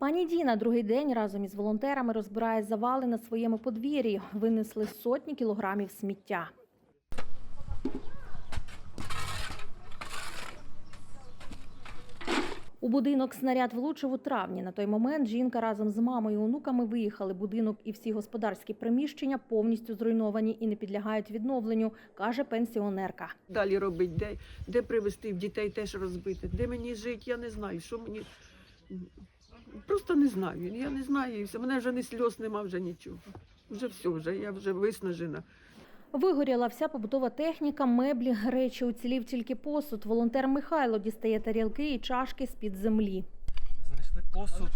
Пані Діна другий день разом із волонтерами розбирає завали на своєму подвір'ї. Винесли сотні кілограмів сміття. У будинок снаряд влучив у травні. На той момент жінка разом з мамою і онуками виїхали. Будинок і всі господарські приміщення повністю зруйновані і не підлягають відновленню, каже пенсіонерка. Далі робити, де, де привезти дітей теж розбити, де мені жити, я не знаю, що мені. Просто не знаю. Я не знаю. і все. Мене вже не сльоз, нема вже нічого. Вже все, вже, я вже виснажена. Вигоріла вся побутова техніка, меблі, речі. Уцілів тільки посуд. Волонтер Михайло дістає тарілки і чашки з-під землі. Знайшли посуд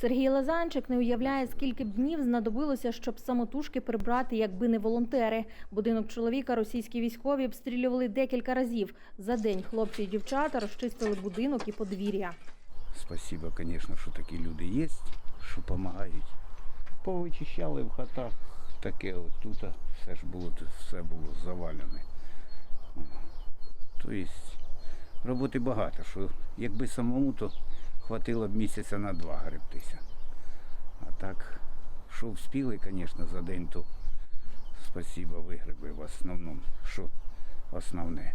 Сергій Лазанчик не уявляє, скільки б днів знадобилося, щоб самотужки прибрати, якби не волонтери. Будинок чоловіка російські військові обстрілювали декілька разів. За день хлопці і дівчата розчистили будинок і подвір'я. Спасибо, конечно, що такі люди є, що допомагають. Повичищали в хатах, таке от тут все ж було, все було завалене. Тобто роботи багато, що якби самому, то хватило б місяця на два гребтися. А так, що вспіли, звісно, за день, то спасибо вигреби в основному, що основне.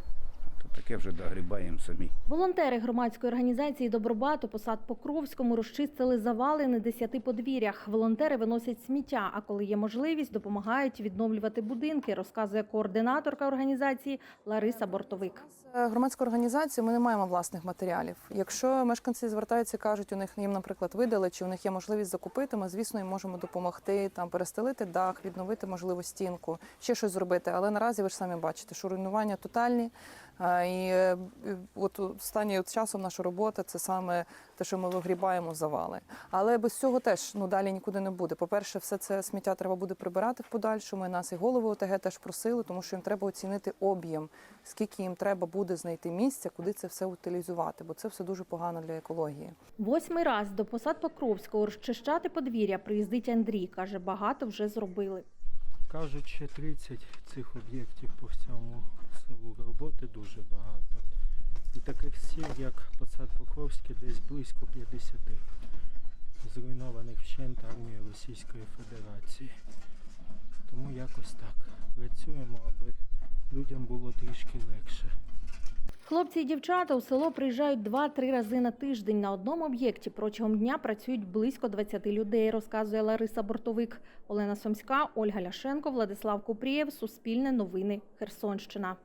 Таке вже догрібаємо самі. Волонтери громадської організації Добробат у посад Покровському розчистили завали на десяти подвір'ях. Волонтери виносять сміття, а коли є можливість, допомагають відновлювати будинки, розказує координаторка організації Лариса Бортовик. Громадська організація, ми не маємо власних матеріалів. Якщо мешканці звертаються кажуть, у них їм, наприклад, видали, чи у них є можливість закупити, ми, звісно, їм можемо допомогти, там перестелити дах, відновити можливо стінку, ще щось зробити. Але наразі ви ж самі бачите, що руйнування тотальні. І е, от останнім часом наша робота це саме те, що ми вигрібаємо завали. Але без цього теж ну далі нікуди не буде. По-перше, все це сміття треба буде прибирати в подальшому. І нас і голови ОТГ теж просили, тому що їм треба оцінити об'єм, скільки їм треба буде знайти місця, куди це все утилізувати, бо це все дуже погано для екології. Восьмий раз до посад Покровського розчищати подвір'я приїздить Андрій. Каже, багато вже зробили. Кажуть, ще 30 цих об'єктів по всьому селу. Роботи дуже багато. І таких сіл, як Посад Покровський, десь близько 50 зруйнованих вщент армією Російської Федерації. Тому якось так. Працюємо, аби людям було трішки легше. Хлопці і дівчата у село приїжджають 2-3 рази на тиждень. На одному об'єкті протягом дня працюють близько 20 людей, розказує Лариса Бортовик. Олена Сомська, Ольга Ляшенко, Владислав Купрієв. Суспільне новини. Херсонщина.